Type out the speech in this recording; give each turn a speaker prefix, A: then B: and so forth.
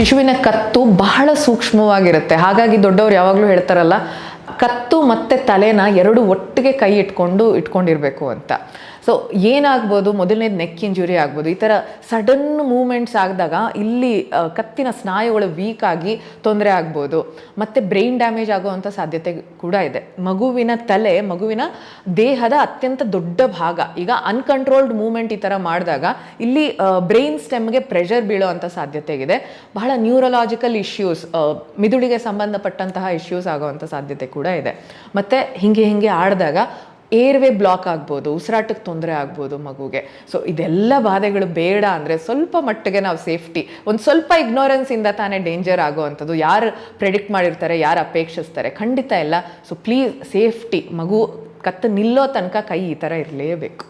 A: ಶಿಶುವಿನ ಕತ್ತು ಬಹಳ ಸೂಕ್ಷ್ಮವಾಗಿರುತ್ತೆ. ಹಾಗಾಗಿ ದೊಡ್ಡವರು ಯಾವಾಗಲೂ ಹೇಳ್ತಾರಲ್ಲ ಕತ್ತು ಮತ್ತು ತಲೆನ ಎರಡು ಒಟ್ಟಿಗೆ ಕೈ ಇಟ್ಕೊಂಡು ಇಟ್ಕೊಂಡಿರಬೇಕು ಅಂತ. ಸೊ ಏನಾಗ್ಬೋದು? ಮೊದಲನೇದು ನೆಕ್ ಇಂಜುರಿ ಆಗ್ಬೋದು. ಈ ಥರ ಸಡನ್ ಮೂಮೆಂಟ್ಸ್ ಆಗಿದಾಗ ಇಲ್ಲಿ ಕತ್ತಿನ ಸ್ನಾಯುಗಳು ವೀಕ್ ಆಗಿ ತೊಂದರೆ ಆಗ್ಬೋದು. ಮತ್ತು ಬ್ರೈನ್ ಡ್ಯಾಮೇಜ್ ಆಗುವಂಥ ಸಾಧ್ಯತೆ ಕೂಡ ಇದೆ. ಮಗುವಿನ ತಲೆ, ಮಗುವಿನ ದೇಹದ ಅತ್ಯಂತ ದೊಡ್ಡ ಭಾಗ. ಈಗ ಅನ್ಕಂಟ್ರೋಲ್ಡ್ ಮೂಮೆಂಟ್ ಈ ಥರ ಮಾಡಿದಾಗ ಇಲ್ಲಿ ಬ್ರೈನ್ ಸ್ಟೆಮ್ಗೆ ಪ್ರೆಷರ್ ಬೀಳುವಂಥ ಸಾಧ್ಯತೆ ಇದೆ. ಬಹಳ ನ್ಯೂರಲಾಜಿಕಲ್ ಇಶ್ಯೂಸ್ ಮಿದುಳಿಗೆ ಸಂಬಂಧಪಟ್ಟಂತಹ ಇಶ್ಯೂಸ್ ಆಗುವಂಥ ಸಾಧ್ಯತೆ ಕೂಡ ಇದೆ. ಮತ್ತು ಹಿಂಗೆ ಹಿಂಗೆ ಆಡಿದಾಗ ಏರ್ವೇ ಬ್ಲಾಕ್ ಆಗ್ಬೋದು, ಉಸಿರಾಟಕ್ಕೆ ತೊಂದರೆ ಆಗ್ಬೋದು ಮಗುಗೆ. ಸೊ ಇದೆಲ್ಲ ಬಾಧೆಗಳು ಬೇಡ ಅಂದರೆ ಸ್ವಲ್ಪ ಮಟ್ಟಿಗೆ ನಾವು ಸೇಫ್ಟಿ. ಒಂದು ಸ್ವಲ್ಪ ಇಗ್ನೋರೆನ್ಸಿಂದ ತಾನೇ ಡೇಂಜರ್ ಆಗುವಂಥದ್ದು. ಯಾರು ಪ್ರೆಡಿಕ್ಟ್ ಮಾಡಿರ್ತಾರೆ, ಯಾರು ಅಪೇಕ್ಷಿಸ್ತಾರೆ, ಖಂಡಿತ ಇಲ್ಲ ಸೊ ಪ್ಲೀಸ್ ಸೇಫ್ಟಿ ಮಗು ಕತ್ತು ನಿಲ್ಲೋ ತನಕ ಕೈ ಈ ಥರ ಇರಲೇಬೇಕು.